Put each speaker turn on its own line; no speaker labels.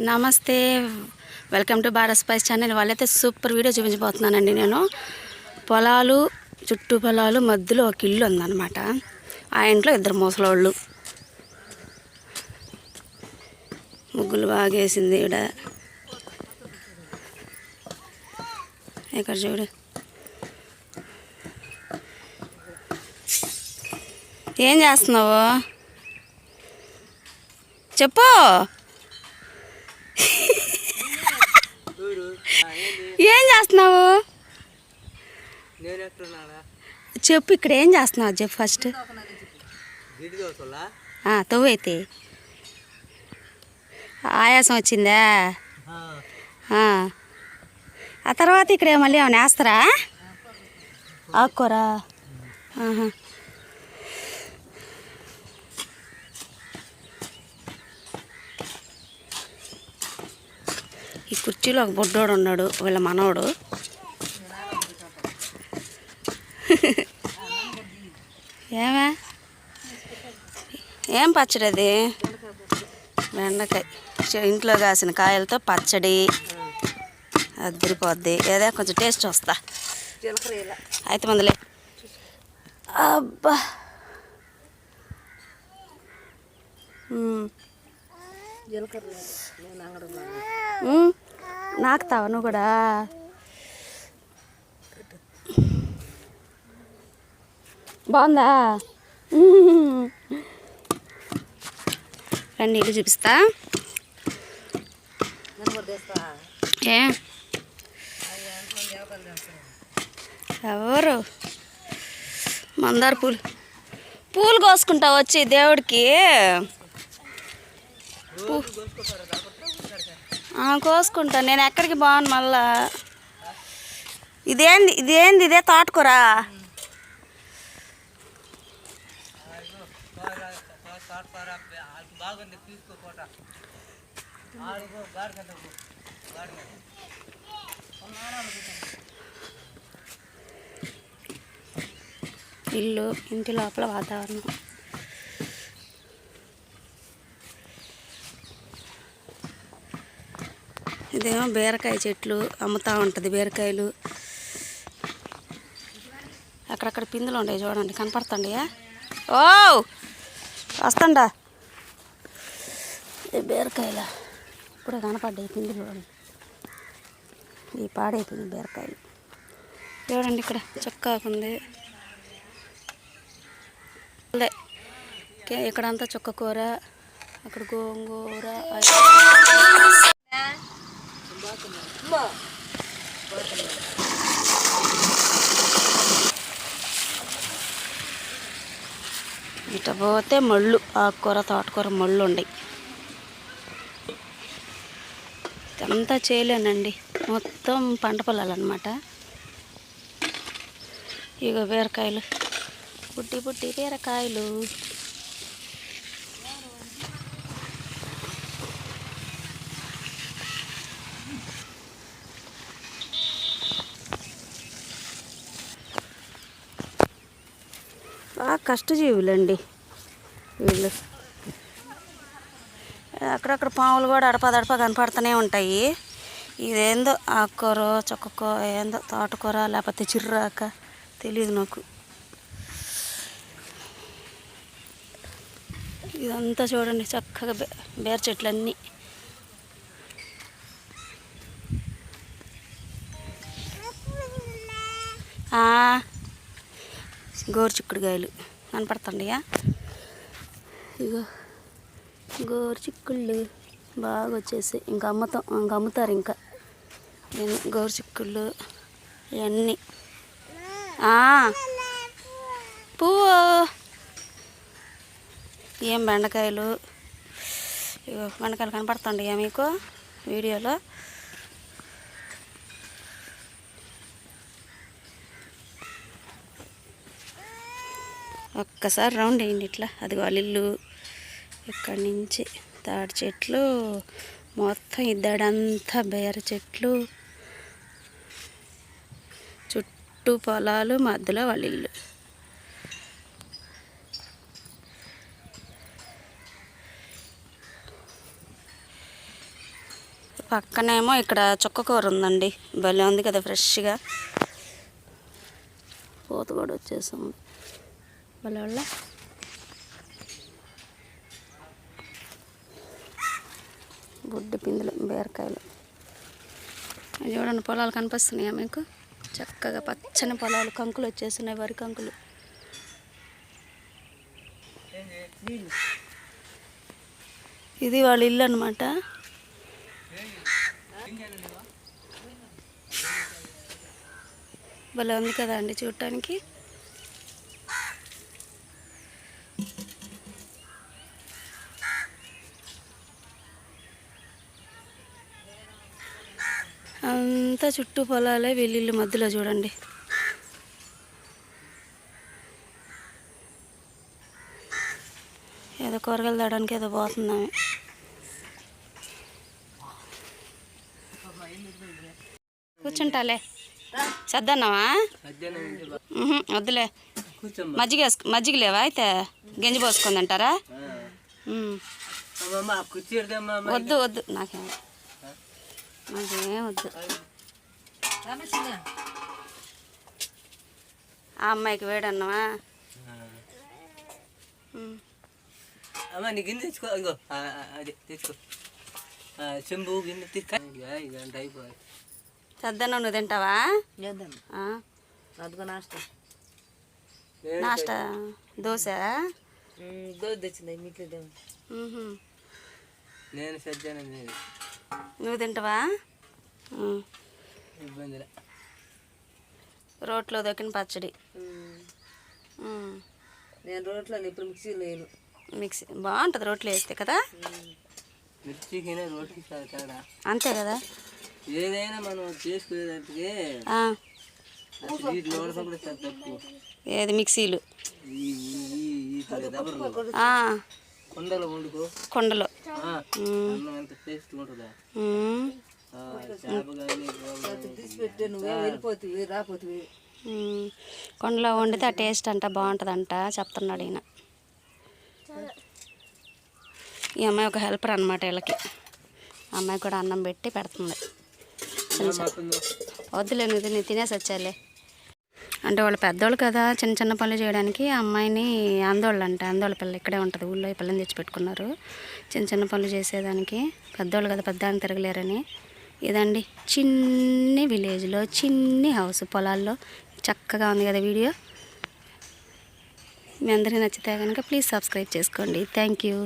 నమస్తే. Welcome to Bharat spice channel వాళ్ళైతే super video చూపించబోతున్నానండి నేను. పొలాలు చుట్టూ పొలాలు మధ్యలో ఒక ఇల్లు ఉందన్నమాట. ఆ ఇంట్లో ఇద్దరు ముసలోళ్ళు. ముగ్గులు బాగా వేసింది ఈడ. ఇక్కడ చూడు. ఏం చేస్తున్నావు? చెప్పు. ఏం చేస్తున్నావు? చెప్పు ఇక్కడ ఏం చేస్తున్నావు? చెప్పు ఫస్ట్ తవ్వైతే ఆయాసం వచ్చిందా? ఆ. తర్వాత ఇక్కడ మళ్ళీ ఏమైనా వేస్తారా? ఆకురా ఈ కుర్చీలో ఒక బుడ్డోడు ఉన్నాడు వీళ్ళ మనవడు. ఏమే? ఏం పచ్చడి అది బెండకాయ ఇంట్లో కాసిన కాయలతో పచ్చడి. అద్దరిపోద్ది ఏదో కొంచెం టేస్ట్ వస్తా అయితే మందులే. అబ్బా. నాకుతావా నువ్వు కూడా? బాగుందా? మ్మ్. రండి ఇల్లు చూపిస్తా. ఏ? ఎవరు? మందార పూలు. పూలు కోసుకుంటా వచ్చి దేవుడికి? కోసుకుంటా. నేను ఎక్కడికి బాగున్నాను మళ్ళా. ఇదేంది ఇదేంది ఇదే తోటకూరా? ఇల్లు ఇంటి లోపల వాతావరణం. ఇదేమో బీరకాయ చెట్లు అమ్ముతూ ఉంటుంది బీరకాయలు. అక్కడక్కడ పిందులు ఉంటాయి చూడండి కనపడుతుండయా? ఓ! వస్తుండా. ఈ బీరకాయల? ఇప్పుడే కనపడ్డాయి పిందులు చూడండి. ఈ పాడైపోయింది బీరకాయలు. చూడండి ఇక్కడ చొక్కాకుంది. ఇక్కడంతా చుక్క కూర అక్కడ గోంగూర ఇట పోతే మళ్ళు ఆకుకూర తోటకూర మళ్ళు ఉండయి ఇదంతా చేయలేనండి. మొత్తం పంట పొలాలన్నమాట. ఇగో బీరకాయలు. పుట్టి పుట్టి బీరకాయలు బాగా కష్టజీవులండి వీళ్ళు. అక్కడక్కడ పాములు కూడా అడపదడప కనపడుతూనే ఉంటాయి. ఇదేందో ఆకుకూర చొక్కకూర ఏందో తోటకూర లేకపోతే చిర్రాక తెలియదు నాకు. ఇదంతా చూడండి చక్కగా బే బేర చెట్లు అన్నీ గోరు చిక్కుడుకాయలు. కనపడుతుండయా ఇగో గోరు చిక్కుళ్ళు బాగా వచ్చేసి ఇంకా అమ్ముతాం ఇంకా అమ్ముతారు ఇంకా. గోరు చిక్కుళ్ళు ఇవన్నీ. పువ్వు. ఏం బెండకాయలు? ఇగో బెండకాయలు కనపడుతుండయా మీకు వీడియోలో. ఒక్కసారి రౌండ్ వేయండి ఇట్లా. అది వాళ్ళ ఇల్లు ఇక్కడి నుంచి తాడి చెట్లు మొత్తం ఇద్దడంతా బేర చెట్లు చుట్టూ పొలాలు మధ్యలో వాళ్ళ ఇల్లు. పక్కనేమో ఇక్కడ చుక్క కూర ఉందండి. భలే ఉంది కదా ఫ్రెష్గా. పూత కూడా వచ్చేసింది. వాళ్ళ బుడ్డి పిందులు బీరకాయలు. చూడండి పొలాలు కనిపిస్తున్నాయా మీకు? చక్కగా పచ్చని పొలాలు కంకులు వచ్చేస్తున్నాయి వరి కంకులు. ఇది వాళ్ళ ఇల్లు అనమాట భలే ఉంది కదా అండి చూడటానికి. అంతా చుట్టూ పొలాలే వీళ్ళిల్లు మధ్యలో చూడండి. ఏదో కూరగాయలు తేడానికి ఏదో పోతున్నామే. కూర్చుంటాలే. ఉహుం, వద్దులే. మజ్జిగ మజ్జిగ లేవా అయితే? గంజి
అమ్మ?
వద్దు వద్దు. నాకేం నాకేం వద్దు. ఆ అమ్మాయికి వేడన్నావా.
అమ్మ నీ గిన్నె తెచ్చుకో ఆ, అదే తెచ్చుకో. చెంబు గిన్నె తీసుకో ఇక గంట అయిపోయి
సద్దన్నం నువ్వు తింటావా?
అదిగో నాష్టం.
నాస్టా దోశ?
దోశ తెచ్చింది మీకు. నేను సజ్జాను నేను
నువ్వు తింటావా రోట్లో దొక్కిన పచ్చడి.
నేను రోట్లో ఇప్పుడు మిక్సీ లేను
మిక్సీ బాగుంటుంది రోట్లో వేస్తే కదా
మిర్చికి రోటికి చాలా తేడా
అంతే కదా
ఏదైనా మనం చేసుకునేదానికి
ఏది మిక్సీలు
కొండలో
కుండలో వండితే ఆ టేస్ట్ అంట బాగుంటుందంట చెప్తున్నాడు ఈయన. ఈ అమ్మాయి ఒక హెల్పర్ అనమాట వీళ్ళకి. ఆ అమ్మాయి కూడా అన్నం పెట్టి పెడుతుంది. వద్దులే నువ్వు తిని తినేసి వచ్చాలే అంటే వాళ్ళు పెద్దోళ్ళు కదా చిన్న చిన్న పనులు చేయడానికి ఆ అమ్మాయిని ఆందోళన అంట ఆందోళన పిల్ల ఇక్కడే ఉంటుంది ఊళ్ళో ఈ పిల్లని తెచ్చిపెట్టుకున్నారు. చిన్న చిన్న పనులు చేసేదానికి పెద్దోళ్ళు కదా పెద్ద తిరగలేరని. ఇదండి చిన్ని విలేజ్లో చిన్ని హౌస్ పొలాల్లో. చక్కగా ఉంది కదా వీడియో. మీ అందరికీ నచ్చితే కనుక ప్లీజ్ సబ్స్క్రైబ్ చేసుకోండి. Thank you.